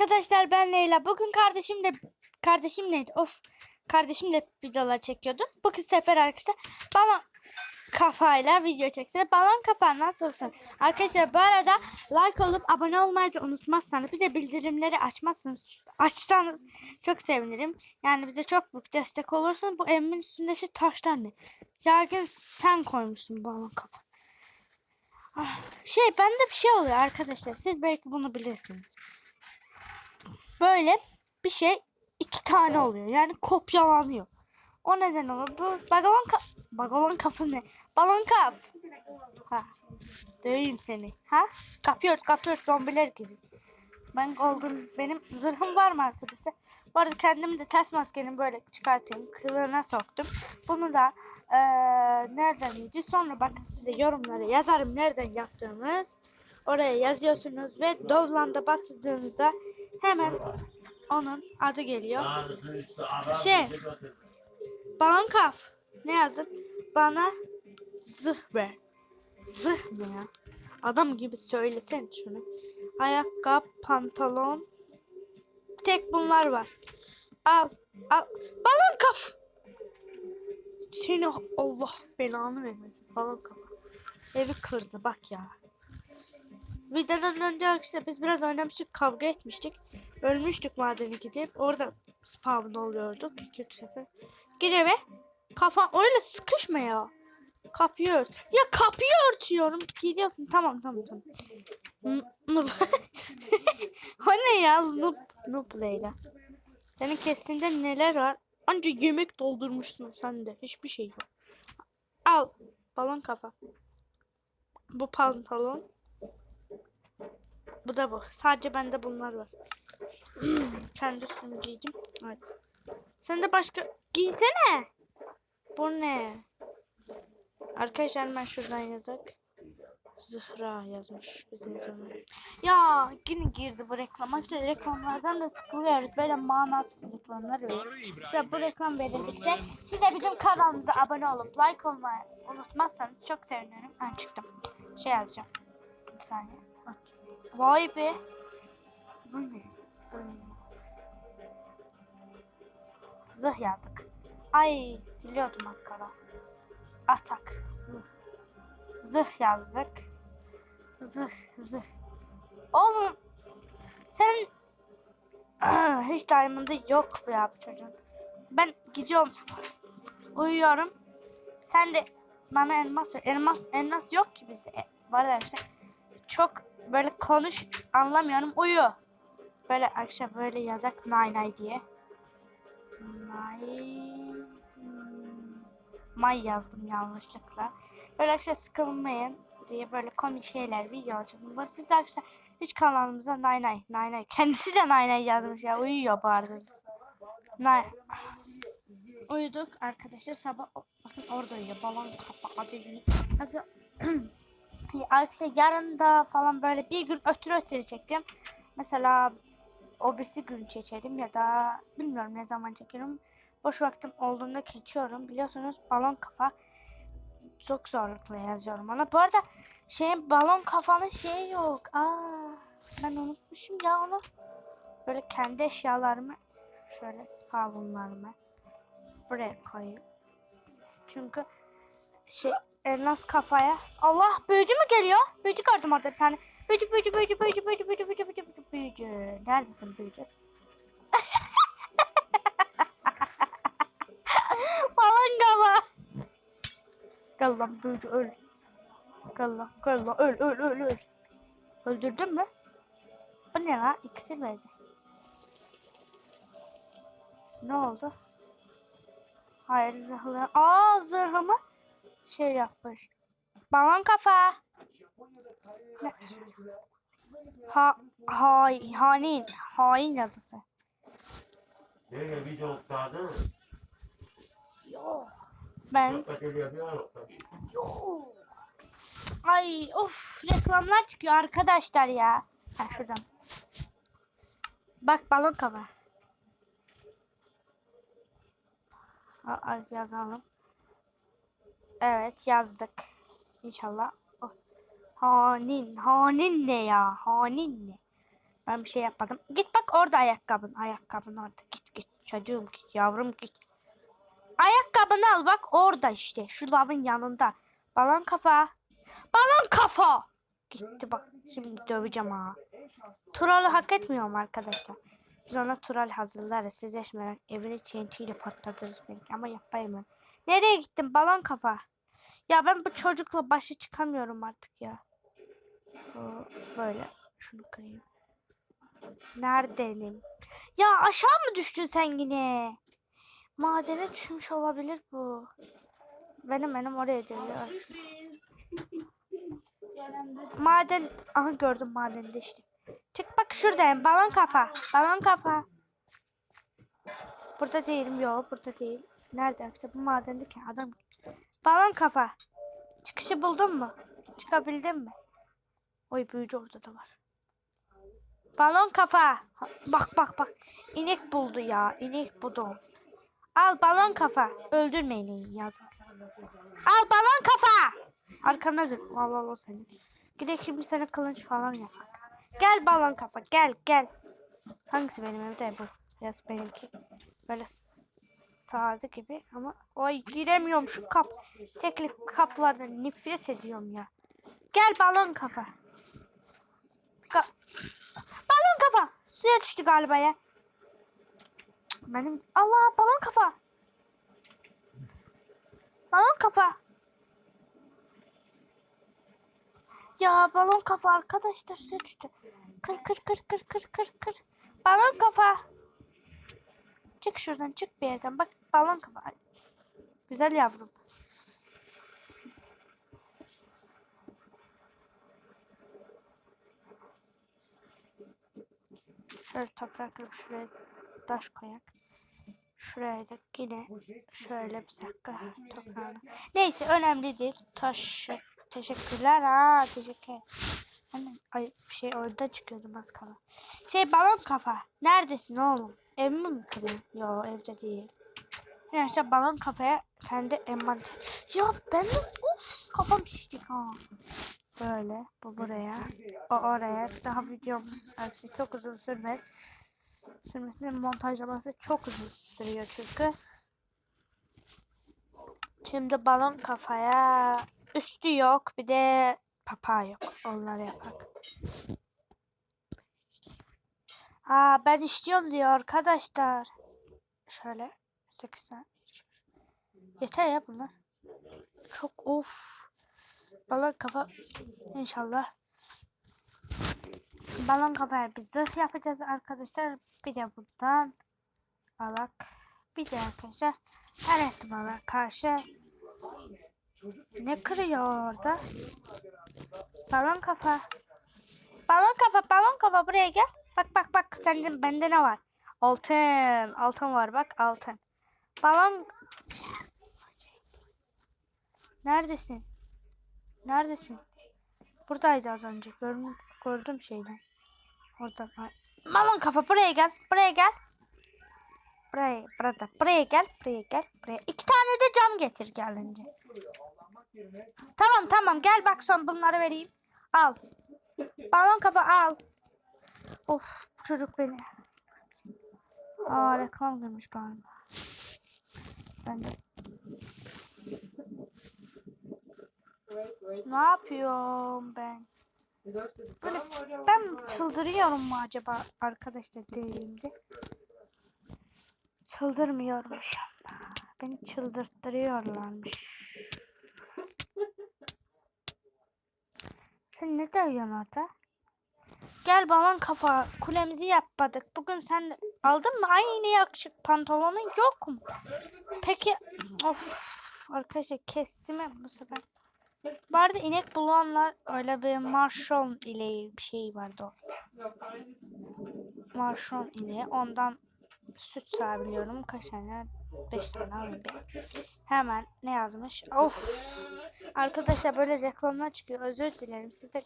arkadaşlar ben Leyla. Bugün kardeşimle kardeşimle of kardeşimle videolar çekiyordum. Bugün sefer arkadaşlar balon kafayla video çekeceğiz. Balon kafa nasılsın? Arkadaşlar bu arada like olup abone olmayı da unutmazsanız bir de bildirimleri açmazsanız açsanız çok sevinirim. Yani bize çok büyük destek olursun. Bu evimin üstündeki taşlar ne? Yagin sen koymuşsun balon kafa. Ah, Şey bende bir şey oluyor arkadaşlar. Siz belki bunu bilirsiniz. Böyle bir şey iki tane oluyor. Yani kopyalanıyor. O neden olur? Bu balon kap balon kapı ne? Balon kap. Ha. Döveyim seni. Ha? Kapıyor, kapıyor zombiler gibi. Ben golden benim zırhım var mı arkadaşlar? Bu arada kendimi de ters maskenin böyle çıkartayım. Kılığına soktum. Bunu da eee nereden yedi? Sonra bakın size yorumlara yazarım nereden yaptığımız. Oraya yazıyorsunuz ve Dovland'a bastığınızda hemen onun adı geliyor. Şey. Balon kaf. Ne yazdın? Bana zırh ver. Zırh mı ya? Adam gibi söylesen şunu. Ayakkabı, pantolon. Tek bunlar var. Al. Al. Balon kaf. Seni Allah belanı vermesin. Balon kaf. Evi kırdı bak ya. Videodan önce arkadaşlar biz biraz oynamıştık kavga etmiştik. Ölmüştük madeni gidip orada spawn oluyorduk 2-3 sefer. Gir eve. Kafa öyle sıkışma ya. Kapıyı ört. Ya kapıyı örtüyorum. Gidiyorsun tamam tamam tamam. O ne ya? Noob, noob Leyla. Senin kestinde neler var? Anca yemek doldurmuşsun sen de. Hiçbir şey yok. Al. Balon kafa. Bu pantolon. Bu da bu. Sadece bende bunlar var. Kendi üstümü giydim. Evet. Sen de başka... Giysene. Bu ne? Arkadaşlar ben şuradan yazak. Zıhra yazmış bizim zaman. Ya yine girdi bu reklam. İşte reklamlardan da sıkılıyoruz. Böyle manasız reklamlar oluyor. İşte bu reklam verildikçe siz de bizim kanalımıza abone olup like olmayı unutmazsanız çok sevinirim. Ben çıktım. Şey yazacağım. Bir saniye. Vay be. Bu ne? Zırh yazdık. Ay siliyordum az kala. Atak. Zırh. Zırh yazdık. Zırh. Zırh. Oğlum. Sen hiç diamond'ı yok bu ya bu çocuğun. Ben gidiyorum. Uyuyorum. Sen de bana elmas ver. Elmas, elmas yok ki bizde. E, var işte. Çok böyle konuş anlamıyorum. Uyu. Böyle akşam böyle yazak nay nay diye. Nay. Hmm, May yazdım yanlışlıkla. Böyle akşam sıkılmayın diye böyle komik şeyler video çektim. Siz de arkadaşlar hiç kanalımıza nay nay nay nay. Kendisi de nay nay yazmış ya. Uyuyor bu arada. Nay. Uyuduk arkadaşlar sabah bakın orada uyuyor balon kapağı değil. Nasıl Arkadaşlar yarın da falan böyle bir gün ötürü ötürü çekeceğim. Mesela o gün çekerim ya da bilmiyorum ne zaman çekerim. Boş vaktim olduğunda geçiyorum. Biliyorsunuz balon kafa çok zorlukla yazıyorum ona. Bu arada şeyin balon kafanın şeyi yok. Aa, ben unutmuşum ya onu. Böyle kendi eşyalarımı şöyle spawnlarımı buraya koyayım. Çünkü şey elmas kafaya. Allah büyücü mü geliyor? Büyücü gördüm orada bir tane. Büyücü büyücü büyücü büyücü büyücü büyücü büyücü büyücü büyücü. Neredesin büyücü? Balon kafa. Gel lan büyücü öl. Gel lan öl öl öl öl. Öldürdün mü? Bu ne lan? İkisi verdi. Ne oldu? Hayır zırhlı. Aa zırhımı şey yapmış. Balon kafa. Ha, hay, hain, hain yazısı. Nereye video sağdı? Yok. Ben Yok. Ay of reklamlar çıkıyor arkadaşlar ya. Ha şuradan. Bak balon kafa. Ha, ay, yazalım. Evet yazdık. İnşallah. Oh. Hanin. Hanin ne ya? Hanin ne? Ben bir şey yapmadım. Git bak orada ayakkabın. Ayakkabın orada. Git git. Çocuğum git. Yavrum git. Ayakkabını al bak orada işte. Şu lavın yanında. Balon kafa. Balon kafa. Gitti bak. Şimdi döveceğim ha. Trollü hak etmiyorum arkadaşlar. Biz ona troll hazırlarız. Siz eşmeden evini TNT ile patlatırız belki. Ama yapayım ben. Nereye gittin balon kafa? Ya ben bu çocukla başa çıkamıyorum artık ya. Böyle. Şunu kırayım. Neredeyim? Ya aşağı mı düştün sen yine? Madene düşmüş olabilir bu. Benim benim oraya geliyor. Maden, aha gördüm madende işte. Çık bak şuradayım. Balon kafa. Balon kafa. Burada değilim. Yok burada değil. Nerede? İşte bu madendeki adam. Balon kafa. Çıkışı buldun mu? Çıkabildin mi? Oy büyücü orada da var. Balon kafa. Bak bak bak. İnek buldu ya. İnek buldum. Al balon kafa. Öldürme ineği yazık. Al balon kafa. Arkana dön. Allah Allah seni. Gidelim şimdi sana kılıç falan yapak. Gel balon kafa. Gel gel. Hangisi benim evde bu? Biraz benimki. Böyle sade gibi ama oy giremiyorum şu kap. Tekli kaplardan nefret ediyorum ya. Gel balon kafa. Ka balon kafa. Suya düştü galiba ya. Benim Allah balon kafa. Balon kafa. Ya balon kafa arkadaşlar suya düştü. Kır kır kır kır kır kır kır. Balon kafa. Çık şuradan çık bir yerden. Bak balon kafa. Güzel yavrum. Şöyle toprak kırıp şuraya taş koyak. Şuraya da yine şöyle bir dakika toprağını. Neyse önemli değil. Taş teşekkürler ha teşekkür. Hemen ay şey orada çıkıyordu az kala. Şey balon kafa. Neredesin oğlum? Evimi mi kırıyorsun? Yo evde değil. İşte balon kafaya kendi envanter. Ya ben de of kafam şişti ha. Böyle bu buraya. O oraya. Daha videomuz aksi çok uzun sürmez. Sürmesinin montajlaması çok uzun sürüyor çünkü. Şimdi balon kafaya üstü yok bir de papağı yok. Onları yapak. Aa ben istiyorum diyor arkadaşlar. Şöyle 80 Yeter ya bunlar. Çok of. Balon kafa inşallah. Balon kafaya bir zırh yapacağız arkadaşlar. Bir de buradan balak. Bir de arkadaşlar her ihtimale karşı ne kırıyor orada? Balon kafa. Balon kafa, balon kafa buraya gel. Bak bak bak sende bende ne var? Altın, altın var bak altın. Balon Neredesin? Neredesin? Buradaydı az önce. Gördüm, gördüm şeyden. Oradan. Ay. Balon kafa buraya gel. Buraya gel. Buraya, burada. Buraya gel. Buraya gel. Buraya. İki tane de cam getir gelince. Tamam tamam gel bak son bunları vereyim. Al. Balon kafa al. Of çocuk beni. Aa reklam girmiş galiba. Ben de. Ne yapıyorum ben? Böyle ben çıldırıyorum mu acaba arkadaşlar değilimde? Çıldırmıyormuş. Beni çıldırttırıyorlarmış. Sen ne diyorsun orada? Gel balon kafa kulemizi yapmadık. Bugün sen aldın mı aynı yakışık pantolonun yok mu? Peki of arkadaşlar kestim mi bu sefer? Arada inek bulanlar öyle bir marşon ile bir şey vardı o. Marşon ile ondan süt sağabiliyorum. Kaç tane? 5 tane alayım. Hemen ne yazmış? Of. Arkadaşlar böyle reklamlar çıkıyor. Özür dilerim. Size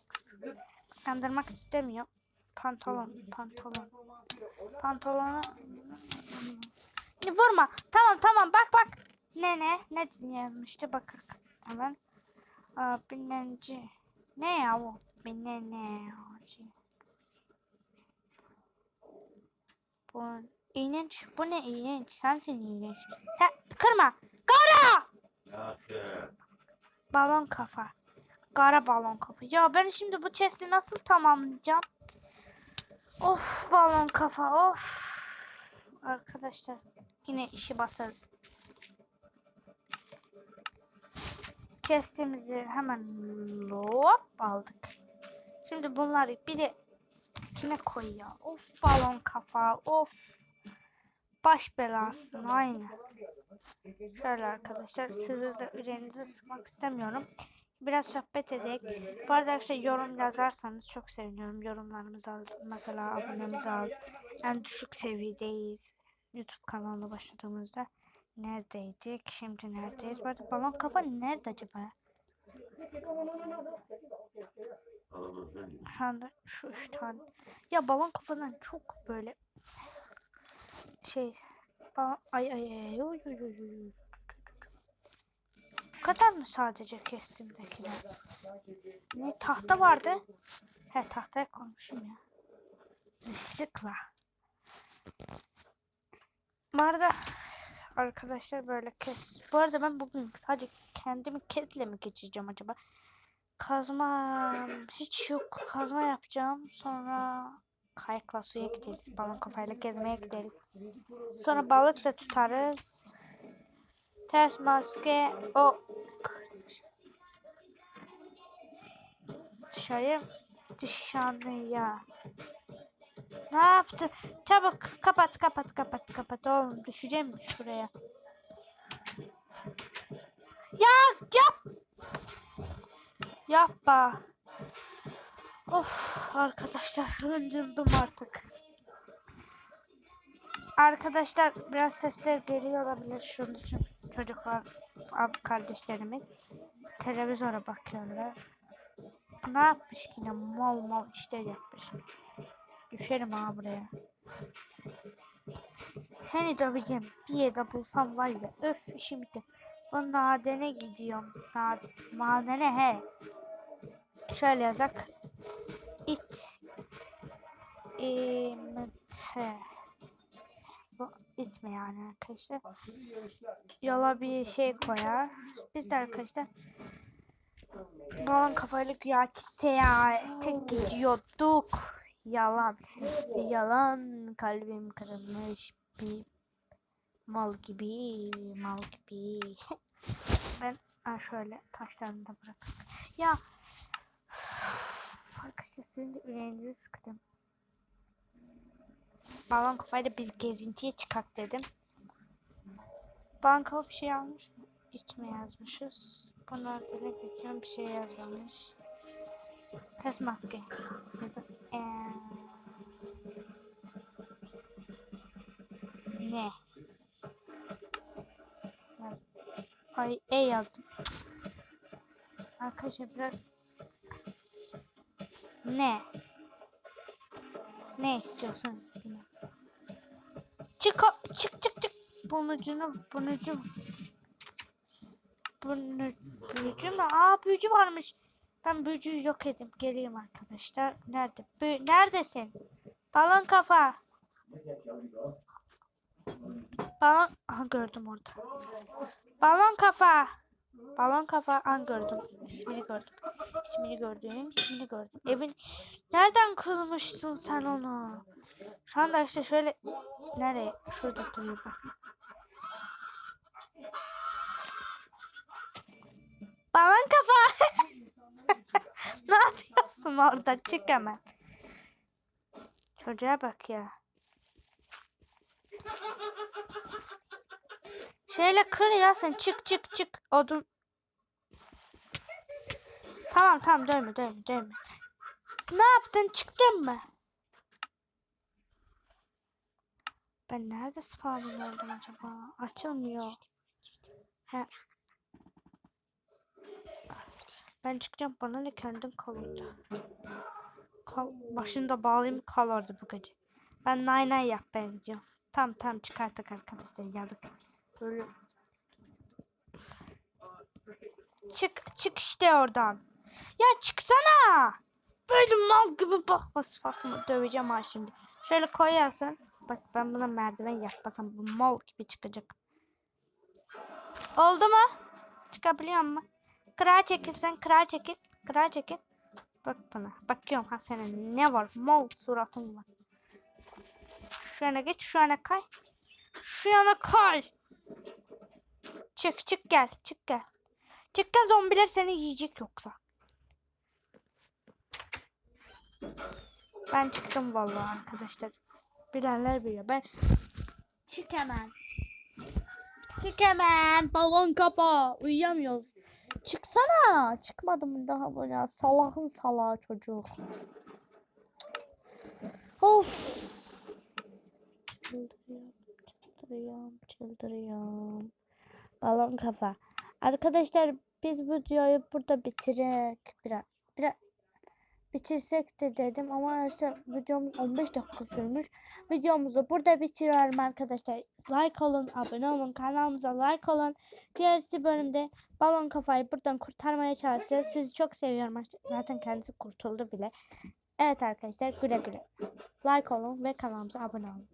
kandırmak istemiyorum. Pantolon, pantolon. Pantolonu vurma. Tamam tamam bak bak. Ne ne? Ne yazmıştı? Bak hemen. Aa, binenci. Ne ya bu? Bineneci. Bu iğrenç. Bu ne iğrenç? Sensin iğrenç. Sen kırma. Kara! Balon kafa. Kara balon kafa. Ya ben şimdi bu chest'i nasıl tamamlayacağım? Of balon kafa of. Arkadaşlar yine işi basarız. Chest'imizi hemen hop aldık. Şimdi bunları bir de içine koy ya. Of balon kafa of. Baş belasın aynı. Şöyle arkadaşlar sizi de yüreğinizi sıkmak istemiyorum. Biraz sohbet edelim. Bu arada arkadaşlar yorum yazarsanız çok seviniyorum. Yorumlarımızı al. Mesela abonemizi al. En düşük seviyedeyiz. YouTube kanalına başladığımızda. Neredeydik? Şimdi neredeyiz? Bu arada balon kafa nerede acaba? Şu şu üç tane. Ya balon kafadan çok böyle şey ba- ay ay ay oy oy oy oy. Kadar mı sadece kestimdekiler? Ne tahta vardı? He tahtaya koymuşum ya. Yanlışlıkla. Bu arada arkadaşlar böyle kes. Bu arada ben bugün sadece kendimi kesle mi geçireceğim acaba? Kazma hiç yok. Kazma yapacağım. Sonra kayıkla suya gideriz. Balon kafayla gezmeye gideriz. Sonra balık da tutarız. Ters maske o dışarıya dışarıya. Ne yaptı? Çabuk kapat kapat kapat kapat oğlum düşeceğim şuraya. Ya yap Yapma. Of arkadaşlar hıncıldım artık. Arkadaşlar biraz sesler geliyor olabilir şunun için. Çocuklar, ab kardeşlerimiz televizyona bakıyorlar. Ne yapmış yine mal mal işler yapmış. Düşerim ha buraya. Seni döveceğim. Bir yerde bulsam var ya. Öf işim bitti. Bu madene gidiyorum. Nad madene he. Şöyle yazak. İt. İmte. İtme yani arkadaşlar. Yola bir şey koyar. Biz de arkadaşlar balon kafayla güya ki seyahate gidiyorduk. Yalan. Yalan. Kalbim kırılmış bir mal gibi. Mal gibi. ben ha şöyle taşlarını da bırakıp. Ya Arkadaşlar sizin de yüreğinizi sıktım. Balon kafayla bir gezintiye çıkak dedim. Banka bir şey almış mı? İçme yazmışız. Bunlar ne geçiyorum bir şey yazmamış. Ters maske. Ee, ne? Ay E yazdım. Arkadaşlar biraz ne? Ne istiyorsun? Çık çık çık çık. Bunucunu bunucu. Bunu büyücü mü? Aa büyücü varmış. Ben büyücüyü yok edeyim. Geleyim arkadaşlar. Nerede? Bü Neredesin? Balon kafa. Balon. Aha gördüm orada. Balon kafa. Balon kafa. An gördüm. İsmini gördüm. İsmini gördüm. ismini gördüm. Evin nereden kurmuşsun sen onu? Şu anda işte şöyle nereye? Şurada duruyor bak. Balon kafa. ne yapıyorsun orada? Çık hemen. Çocuğa bak ya. Şöyle kır ya sen çık çık çık. Odun. Tamam tamam dönme dönme dönme. Ne yaptın çıktın mı? Ben nerede spawn oldum acaba? Açılmıyor. He. Ben çıkacağım bana ne kendim kalırdı. Kal, başında bağlayayım kal orada bu gece. Ben nay nay yap ben gidiyorum. Tam tam çıkarttık arkadaşlar yazık. Böyle. Çık çık işte oradan. Ya çıksana. Böyle mal gibi bakma sıfatımı döveceğim ha şimdi. Şöyle koyarsın. Bak ben buna merdiven yapmasam bu mal gibi çıkacak. Oldu mu? Çıkabiliyor mu? Kırağa çekil sen kırağa çekil. Kırağa çekil. Bak bana. Bakıyorum ha senin ne var? Mal suratın var. Şu yana geç şu yana kay. Şu yana kay. Çık çık gel çık gel. Çık gel zombiler seni yiyecek yoksa. Ben çıktım vallahi arkadaşlar. Bilenler biliyor. Ben çık hemen. Çık hemen. Balon kafa. Uyuyamıyoruz. Çıksana. Çıkmadım daha bu ya. Salahın salağı çocuk. Of. Çıldırıyorum. Çıldırıyorum. Çıldırıyorum. Balon kafa. Arkadaşlar biz bu videoyu burada bitirek biraz biraz bitirsek de dedim ama işte videomuz 15 dakika sürmüş. Videomuzu burada bitiriyorum arkadaşlar. Like olun, abone olun, kanalımıza like olun. Diğerisi bölümde balon kafayı buradan kurtarmaya çalışacağız. Sizi çok seviyorum. Zaten kendisi kurtuldu bile. Evet arkadaşlar güle güle. Like olun ve kanalımıza abone olun.